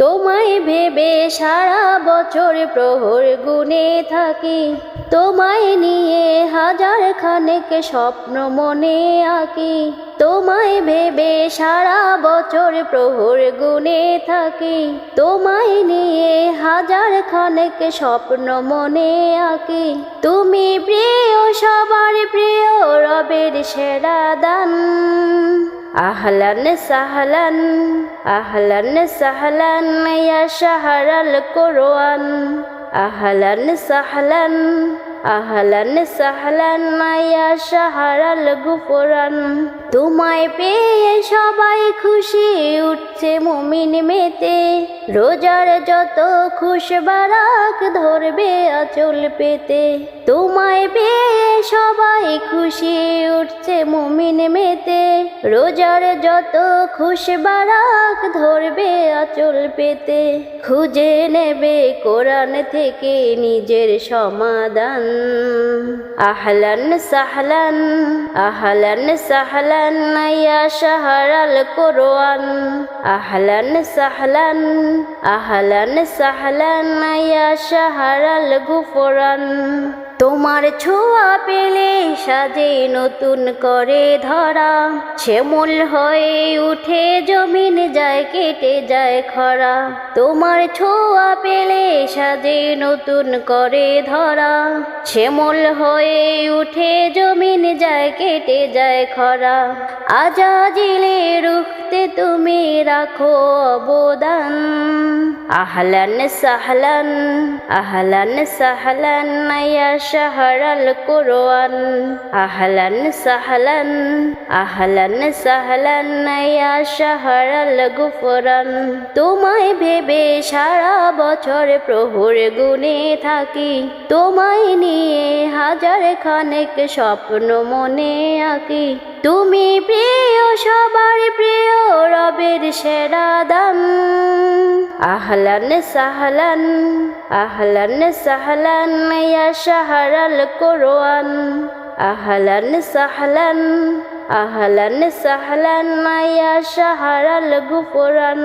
তোমায় ভেবে সারা বছর প্রহর গুনে থাকি। তোমায় নিয়ে হাজার খানেক স্বপ্ন মনে আঁকি। তোমায় ভেবে সারা বছর প্রহর গুনে থাকি। তোমায় নিয়ে হাজার খানেক স্বপ্ন মনে আঁকি। তুমি প্রিয়, সবার প্রিয়, রবের সেরা দান। আহলান সাহলান আহলন সাহলান ইয়া শাহরাল কোরআন আহলান সাহলান আহলান সাহলান ইয়া শাহরাল গুফরান তোমায় পেয়ে সবাই খুশি উঠছে মুমিন মেতে রোজার যত খুশ বারাক ধরবে আচল পেতে। তোমায় পেয়ে সবাই খুশি উঠছে মুমিন মেতে। রোজার যত খুশ বারাক ধরবে আচল পেতে। খুঁজে নেবে কোরআন থেকে নিজের সমাধান। আহলান সাহলান আহলান সাহলান ইয়া শাহরাল কোরআন। আহলান সাহলান আহলান সাহলান ইয়া শাহরাল গুফরান। তোমার ছোঁয়া পেলে সাজে নতুন করে ধরা। শ্যামল হয়ে উঠে জমিন যায়, কেটে যায় খরা। তোমার ছোঁয়া পেলে সাজে নতুন করে ধরা। শ্যামল হয়ে উঠে জমিন যায়, কেটে যায় খরা। আজাজিলে রুখতে তুমি রাখো অবদান। আহলান সাহলান আহলান সাহলান ইয়া শাহরাল কোরআন। আহলান সাহলান আহলান সাহলান ইয়া শাহরাল গুফরান। তোমায় ভেবে সারা বছর প্রহর গুনে থাকি। তোমায় নিয়ে হাজার খানেক স্বপ্ন মনে আঁকি। তুমি প্রিয়, সবার প্রিয় রবের সেরা দাম আহলান সাহলান আহলান সাহলান, ইয়া শাহরাল কোরআন। আহলান সাহলান আহলান সাহলান, ইয়া শাহরাল গুফরান